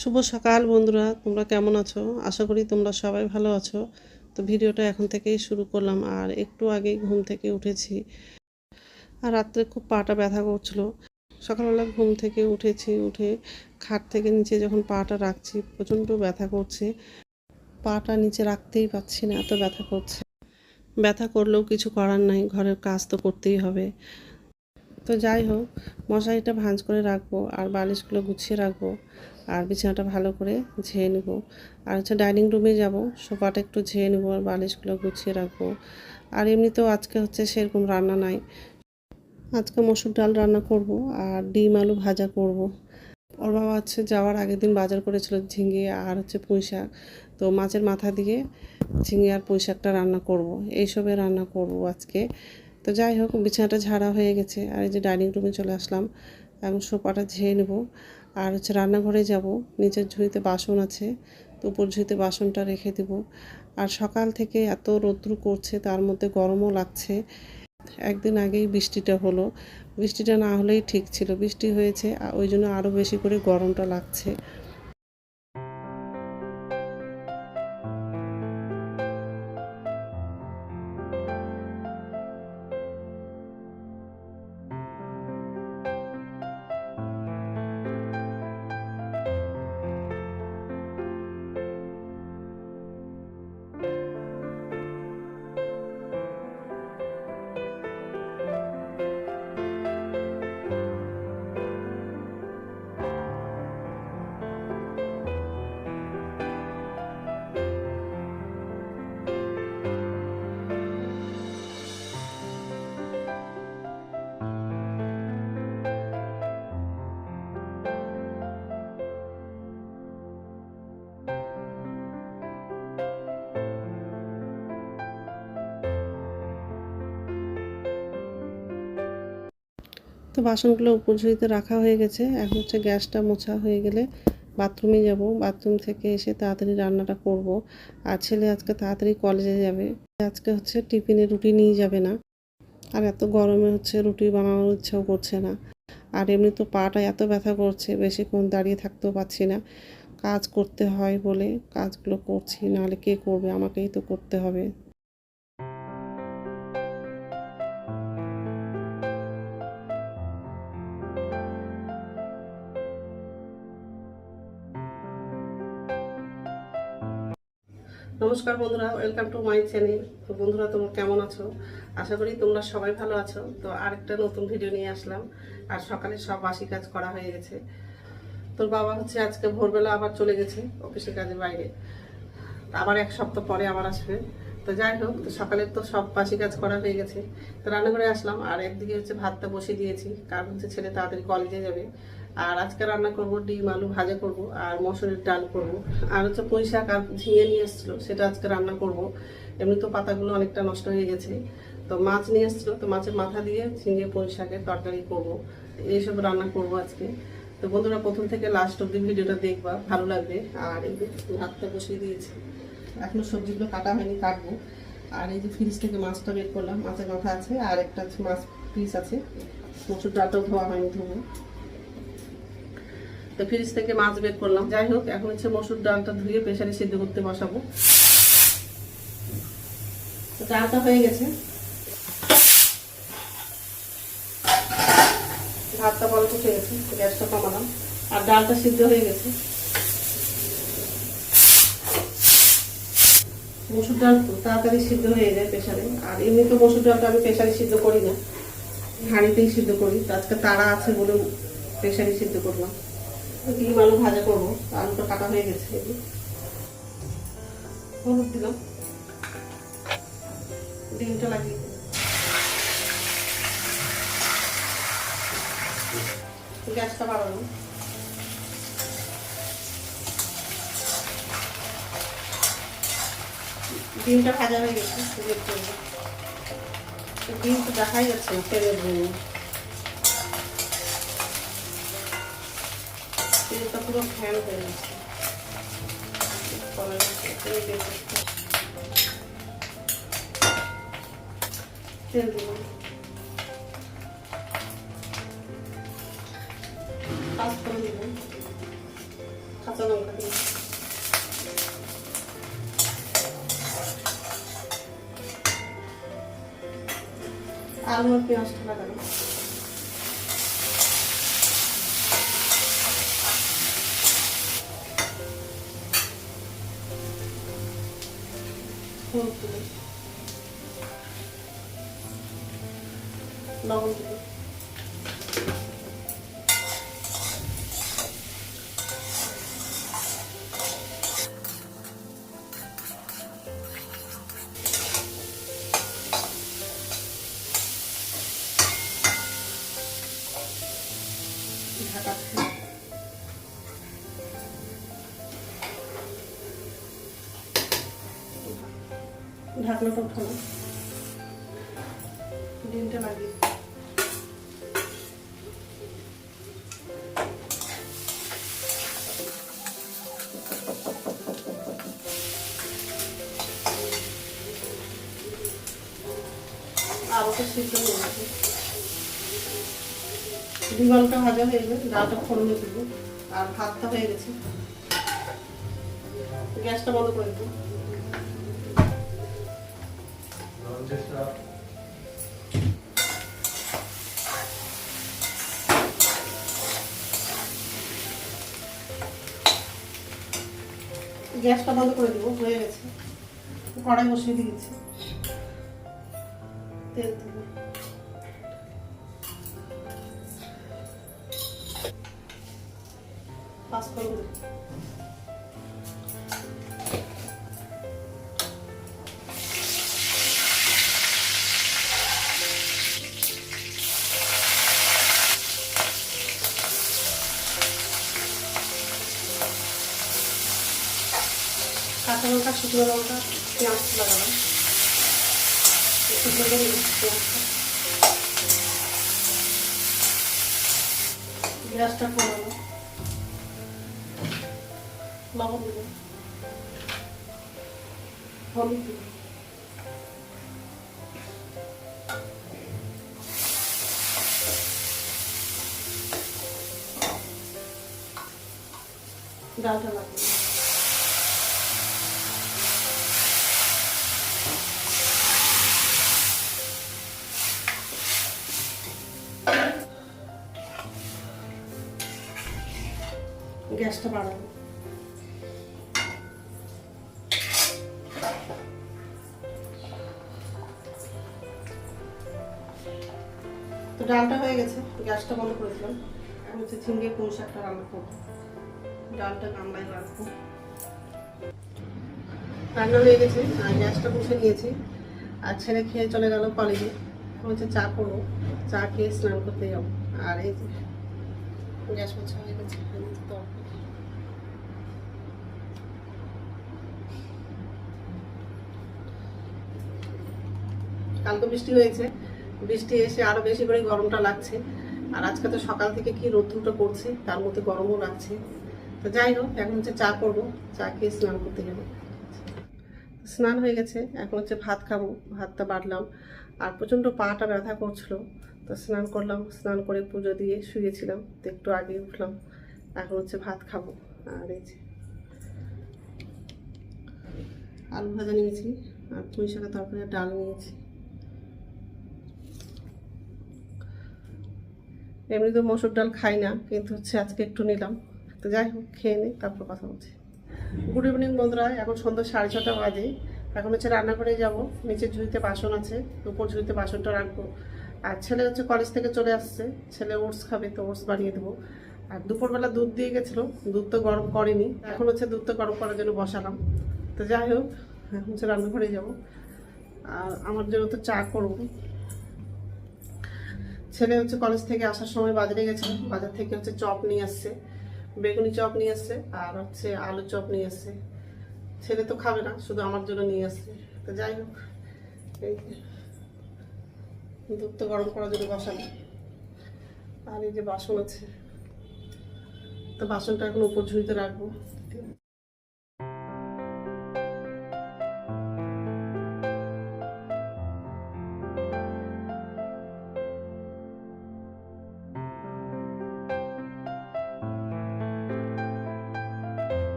শুভ সকাল বন্ধুরা, তোমরা কেমন আছো? আশা করি তোমরা সবাই ভালো আছো। তো ভিডিওটা এখন থেকেই শুরু করলাম, আর একটু আগেই ঘুম থেকে উঠেছি। আর রাত্রে খুব পাটা ব্যথা করছিল। সকালবেলা ঘুম থেকে উঠেছি, উঠে খাট থেকে নিচে যখন পাটা রাখছি, প্রচণ্ড ব্যথা করছে। পাটা নিচে রাখতেই পাচ্ছি না, এত ব্যথা করছে। ব্যথা করলেও কিছু করার নাই, ঘরের কাজ তো করতেই হবে। তো যাই হোক, মশারিটা ভাঁজ করে রাখব, আর বালিশগুলো গুছিয়ে রাখব। আর বিছানাটা ভালো করে ঝেয়ে নেব। আর হচ্ছে ডাইনিং রুমে যাব, সোফাটা একটু ঝেয়ে নেব, আর বালিশগুলো গুছিয়ে রাখব। আর এমনিতেও আজকে হচ্ছে সেরকম রান্না নাই। আজকে মসুর ডাল রান্না করব আর ডিম আলু ভাজা করব। ওর বাবা হচ্ছে যাওয়ার আগের দিন বাজার করেছিল ঝিঙে আর হচ্ছে পুঁই শাক। তো মাছের মাথা দিয়ে ঝিঙে আর পুঁই শাকটা রান্না করব। এইসবে রান্না করব আজকে। তো যাই হোক, বিছানাটা ঝাড়া হয়ে গেছে। আর এই যে ডাইনিং রুমে চলে আসলাম। এখন সোফাটা ঝেয়ে নেব। আর হচ্ছে রান্নাঘরে যাব। নিচের ঝুড়িতে বাসন আছে। তো উপর ঝুড়িতে বাসনটা রেখে দেব। আর সকাল থেকে এত রৌদ্র করছে, তার মধ্যে গরমও লাগছে। একদিন আগেই বৃষ্টিটা হলো। বৃষ্টিটা না হলেই ঠিক ছিল। বৃষ্টি হয়েছে ওই জন্য আরও বেশি করে গরমটা লাগছে। তো বাসনগুলো উপর ঝুড়িতে রাখা হয়ে গেছে। এখন হচ্ছে গ্যাসটা মোছা হয়ে গেলে বাথরুমে যাব। বাথরুম থেকে এসে তাড়াতাড়ি রান্নাটা করব। আর ছেলে আজকে তাড়াতাড়ি কলেজে যাবে। আজকে হচ্ছে টিফিনে রুটি নিয়ে যাবে না। আর এত গরমে হচ্ছে রুটি বানানোর ইচ্ছাও করছে না। আর এমনি তো পাটা এত ব্যথা করছে, বেশিক্ষণ দাঁড়িয়ে থাকতেও পারছি না। কাজ করতে হয় বলে কাজগুলো করছি, নাহলে কে করবে? আমাকেই তো করতে হবে। নমস্কার বন্ধুরা ওয়েলকাম টু মাই চ্যানেল তো বন্ধুরা, তোমরা কেমন আছো? আশা করি তোমরা সবাই ভালো আছো। তো আরেকটা নতুন ভিডিও নিয়ে আসলাম। আর সকালে সব বাসি কাজ করা হয়ে গেছে। তোর বাবা হচ্ছে আজকে ভোরবেলা আবার চলে গেছে অফিসের কাজে বাইরে। আবার এক সপ্তাহ পরে আবার আসবে। তো যাই হোক, তো সকালে তো সব বাসি কাজ করা হয়ে গেছে। তো রান্নাঘরে আসলাম। আর একদিকে হচ্ছে ভাতটা বসিয়ে দিয়েছি। কারণ হচ্ছে ছেলে তাড়াতাড়ি কলেজে যাবে। আর আজকে রান্না করব ডিম, আলু ভাজা করব আর মসুরের ডাল করব। আর হচ্ছে পুঁই শাক আর ঝিঙে নিয়ে এসেছিল, সেটা আজকে রান্না করব। এমনি তো পাতাগুলো অনেকটা নষ্ট হয়ে গেছে। তো মাছ নিয়ে এসেছিল, তো মাছের মাথা দিয়ে ঝিঙে, পুঁই শাকের তরকারি করব। এইসব রান্না করব আজকে। তো বন্ধুরা, প্রথম থেকে লাস্ট অব্দি ভিডিওটা দেখবা, ভালো লাগবে। আর এই ভাতটা বসিয়ে দিয়েছি, এখনও সবজিগুলো কাটা হয়নি, কাটবো। আর এই যে ফ্রিজ থেকে মাছটা বের করলাম, মাছের মাথা আছে, আর একটা মাছ পিস আছে। মসুর ডালটাও ধোয়া হয়নি ধোবো তো ফ্রিজ থেকে মাছ বের করলাম। যাই হোক, এখন হচ্ছে মসুর ডালটা ধুয়ে প্রেশারে সিদ্ধ করতে বসাবো। ডালটা হয়ে গেছে। ভাতটা বল উঠে গেছে গ্যাসটা কমালাম। আর ডালটা সিদ্ধ হয়ে গেছে। মসুর ডাল তাড়াতাড়ি সিদ্ধ হয়ে যায় প্রেশারে আর এমনি তো মসুর ডালটা আমি প্রেশারে সিদ্ধ করি না। হাঁড়িতেই সিদ্ধ করি। আজকে তারা আছে বলে প্রেশারে সিদ্ধ করলাম। ডিম আলু ভাজা করব আলুটা কাটা হয়ে গেছে হলুদ দিলাম। ডিমটা লাগিয়ে গ্যাসটা বাড়ানো ডিমটা ভাজা হয়ে গেছে ডিম তো দেখাই যাচ্ছে তেলের জন্য। তেলটা পুরো ফ্যান হয়ে গেছে। তেল দিলাম। পাঁচ করে দিলাম। কাঁচা আলু পেঁয়াজটা লাগানো ঢাকনাটা উঠানো ডিমটা লাগিয়ে আলুটা হয়ে গেছে। ডিম ভাজা হয়ে দিব। আর ভাতটা হয়ে গেছে। গ্যাসটা বন্ধ করে দেবো। গ্যাসটা বন্ধ করে দেবো হয়ে গেছে। কড়াই বসিয়ে দিয়েছি। লঙ্কা শুকনো লঙ্কা পেঁয়াজ ভেজে পেঁয়াজটা গ্যাসটা দেব। ডালটা লাগবে গ্যাসটা বাড়াবো। তো ডালটা হয়ে গেছে, গ্যাসটা বন্ধ করে দিলাম। এখন হচ্ছে ঝিঙ্গে, পুঁই শাকটা রান্না করব। ডালটা গামলায় রাখব। রান্না হয়ে গেছে, আর গ্যাসটা মুছে নিয়েছি। আর ছেলে খেয়ে চলে গেল কলেজে। হচ্ছে চা করব। চা খেয়ে স্নান করতে যাব। আর এই গ্যাস মোছা হয়ে গেছে তো কাল তো বৃষ্টি হয়েছে। বৃষ্টি এসে আরও বেশি করে গরমটা লাগছে। আর আজকে তো সকাল থেকে কি রোদ্রুটা করছে তার মধ্যে গরমও লাগছে। তো যাই হোক, এখন হচ্ছে চা করব। চা খেয়ে স্নান করতে যাব। স্নান হয়ে গেছে, এখন হচ্ছে ভাত খাব। ভাতটা বাড়লাম। আর প্রচণ্ড পাটা ব্যথা করছিল। তো স্নান করলাম, স্নান করে পুজো দিয়ে শুয়েছিলাম, তো একটু আগে উঠলাম, এখন হচ্ছে ভাত খাব, আর এই যে আলু ভাজা নিয়েছি, আর পুঁই শাকের তরকারি ডাল নিয়েছি। এমনি তো মসুর ডাল খাই না, কিন্তু হচ্ছে আজকে একটু নিলাম। তো যাই হোক, খেয়ে নিই তারপর কথা বলছি। গুড ইভিনিং বন্ধুরা, এখন সন্ধ্যা সাড়ে ছটা বাজে। এখন হচ্ছে রান্না করে যাব, নিচে ঝুড়িতে বাসন আছে, উপর ঝুড়িতে বাসনটা রাখব। আর ছেলে হচ্ছে কলেজ থেকে চলে আসছে। ছেলে ওটস খাবে, তো ওটস বানিয়ে দেবো। আর দুপুরবেলা দুধ দিয়ে গেছিল, দুধ তো গরম করেনি। এখন হচ্ছে দুধ তো গরম করার জন্য বসালাম। তো যাই হোক এখন হচ্ছে রান্নাঘরে যাব। আর আমার জন্য তো চা করব। ছেলে হচ্ছে কলেজ থেকে আসার সময় বাজারে গেছিল। বাজার থেকে হচ্ছে চপ নিয়ে আসছে, বেগুনি চপ নিয়ে আসছে, আর হচ্ছে আলু চপ নিয়ে আসছে। ছেলে তো খাবে না, শুধু আমার জন্য নিয়ে আসছে। তো যাই হোক, এই। দুধ তো গরম করার জন্য বসানো। আর এই যে বাসন আছে। তো বাসনটা এখন উপর ঝুড়িতে রাখব।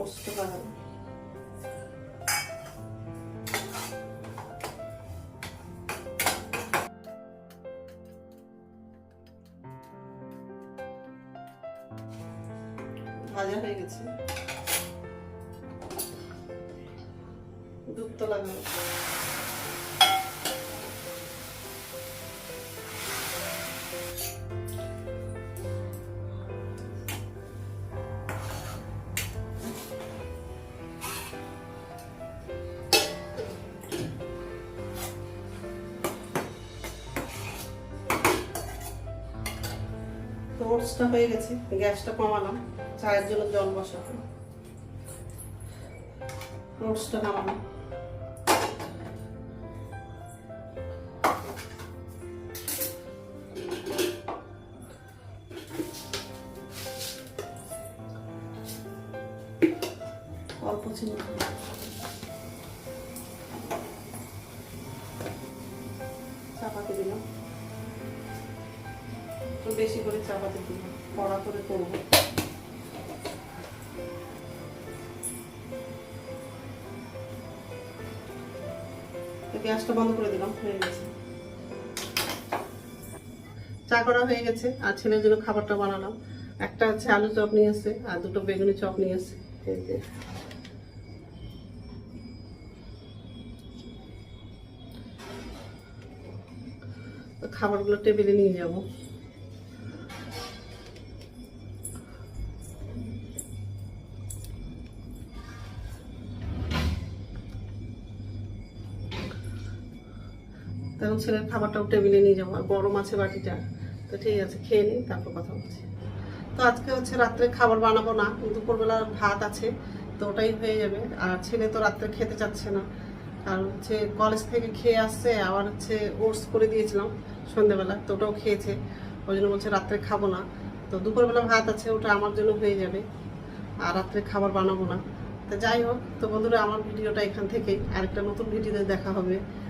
ওটসটা লাগাবো ভাজা হয়ে গেছে দুধ তো লাগাবো ওটসটা হয়ে গেছে গ্যাসটা কমালাম চায়ের জন্য জল বসাবো ওটসটা নামালাম। অল্প চিনি। বেশি করে চাপাতি দিলাম কড়া করে করব। গ্যাসটা বন্ধ করে দিলাম, হয়ে গেছে। চা করা হয়ে গেছে, আর ছেলের জন্য খাবারটা বানালাম। একটা হচ্ছে আলু চপ নিয়ে এসছে আর দুটো বেগুনি চপ নিয়ে যে। খাবারগুলো টেবিলে নিয়ে যাব। তখন ছেলের খাবারটাও টেবিলে নিয়ে যাব, আর গরম আছে বাটিটা। তো ঠিক আছে, খেয়ে নিই, তারপর কথা বলছি। তো আজকে হচ্ছে রাত্রে খাবার বানাবো না দুপুরবেলা ভাত আছে, তো ওটাই হয়ে যাবে। আর ছেলে তো রাত্রে খেতে চাচ্ছে না। আর হচ্ছে কলেজ থেকে খেয়ে আসছে, আবার হচ্ছে ওটস করে দিয়েছিলাম সন্ধেবেলা তো ওটাও খেয়েছে। ওই জন্য বলছে রাত্রে খাব না। তো দুপুরবেলা ভাত আছে, ওটা আমার জন্য হয়ে যাবে। আর রাত্রে খাবার বানাবো না। তো যাই হোক, তো বন্ধুরা, আমার ভিডিওটা এখান থেকেই। আরেকটা নতুন ভিডিওতে দেখা হবে।